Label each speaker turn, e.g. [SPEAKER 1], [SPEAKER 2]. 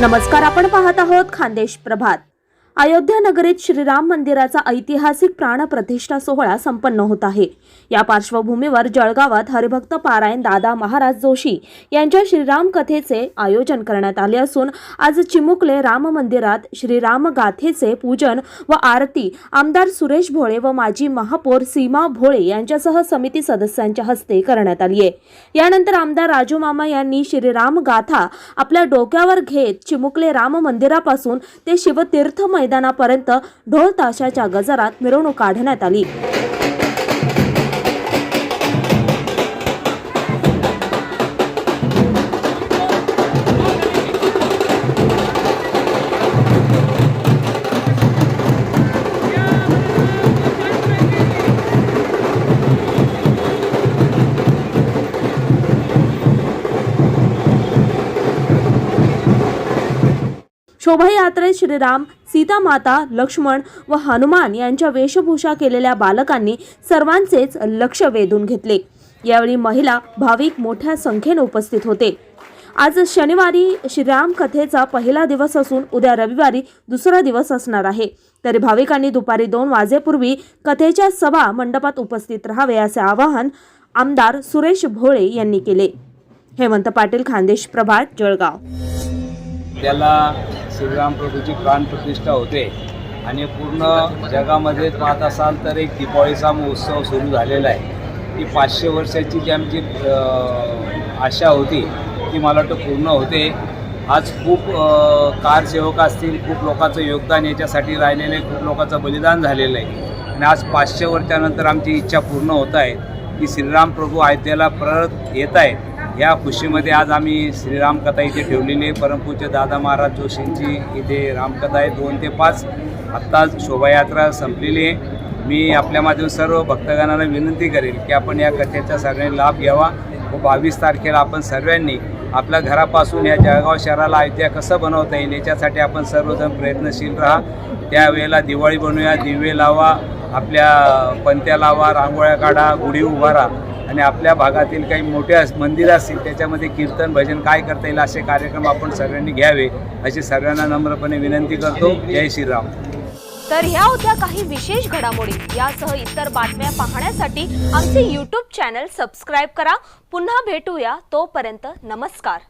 [SPEAKER 1] नमस्कार आपण पाहत आहोत खानदेश प्रभात. अयोध्या नगरीत श्रीराम मंदिराचा ऐतिहासिक प्राणप्रतिष्ठा सोहळा संपन्न होत आहे. या पार्श्वभूमीवर जळगावात हरिभक्त पारायण दादा महाराज जोशी यांच्या श्रीराम कथेचे आयोजन करण्यात आले असून आज चिमुकले राम मंदिरात श्रीराम गाथेचे पूजन व आरती आमदार सुरेश भोळे व माजी महापौर सीमा भोळे यांच्यासह समिती सदस्यांच्या हस्ते करण्यात आली आहे. यानंतर आमदार राजू मामा यांनी श्रीराम गाथा आपल्या डोक्यावर घेत चिमुकले राम मंदिरापासून ते शिवतीर्थमय मैदानापर्यंत ढोल ताशाच्या गजरात मिरवणूक काढण्यात आली. शोभायात्रेत श्रीराम सीतामाता लक्ष्मण व हनुमान यांच्या वेशभूषा केलेल्या बालकांनी सर्वांचेच लक्ष वेधून घेतले. यावेळी महिला भाविक मोठ्या संख्येने उपस्थित होते. आज शनिवारी श्रीराम कथेचा पहिला दिवस असून उद्या रविवारी दुसरा दिवस असणार आहे. तरी भाविकांनी दुपारी दोन वाजेपूर्वी कथेच्या सभा मंडपात उपस्थित राहावे असे आवाहन आमदार सुरेश भोळे यांनी केले. हेमंत पाटील खानदेश प्रभात जळगाव.
[SPEAKER 2] त्याला श्रीराम प्रभूची प्राणप्रतिष्ठा होते. आणि पूर्ण जगामध्ये पाहत असाल तर एक दिपाळीचा महोत्सव सुरू झालेला आहे. ती पाचशे वर्षाची जी आमची आशा होती ती मला वाटतं पूर्ण होते. आज खूप कारसेवक असतील खूप लोकांचं योगदान याच्यासाठी राहिलेलं आहे खूप लोकांचं बलिदान झालेलं आहे. आणि आज पाचशे वर्षानंतर आमची इच्छा पूर्ण होत आहे की श्रीराम प्रभू अयोध्येला परत येत आहेत. या खुशीमध्ये आज आम्ही श्रीरामकथा इथे ठेवलेली आहे. परमपूज्य दादा महाराज जोशींची इथे रामकथा आहे. दोन ते पाच आत्ताच शोभायात्रा संपलेली आहे. मी आपल्या माध्यम सर्व भक्तगणांना विनंती करेल की आपण या कथेचा सगळ्यांनी लाभ घ्यावा. व बावीस तारखेला आपण सर्वांनी आपल्या घरापासून या जळगाव शहराला अयोध्या कसं बनवता येईल याच्यासाठी आपण सर्वजण प्रयत्नशील राहा. त्यावेळेला दिवाळी बनवूया दिवे लावा आपल्या पंत्या लावा रांगोळ्या काढा गुढी उभारा. आणि आपल्या भागातील काही मोठे अस- मंदिर असतील त्याच्यामध्ये कीर्तन भजन काय करता येईल असे कार्यक्रम आपण सगळ्यांनी घ्यावे अशी सर्वांना नम्रपणे विनंती करतो. जय श्रीराम.
[SPEAKER 3] तर ह्या होत्या काही विशेष घडामोडी. यासह इतर बातम्या पाहण्यासाठी आमचे यूट्यूब चॅनल सबस्क्राईब करा. पुन्हा भेटूया तोपर्यंत नमस्कार.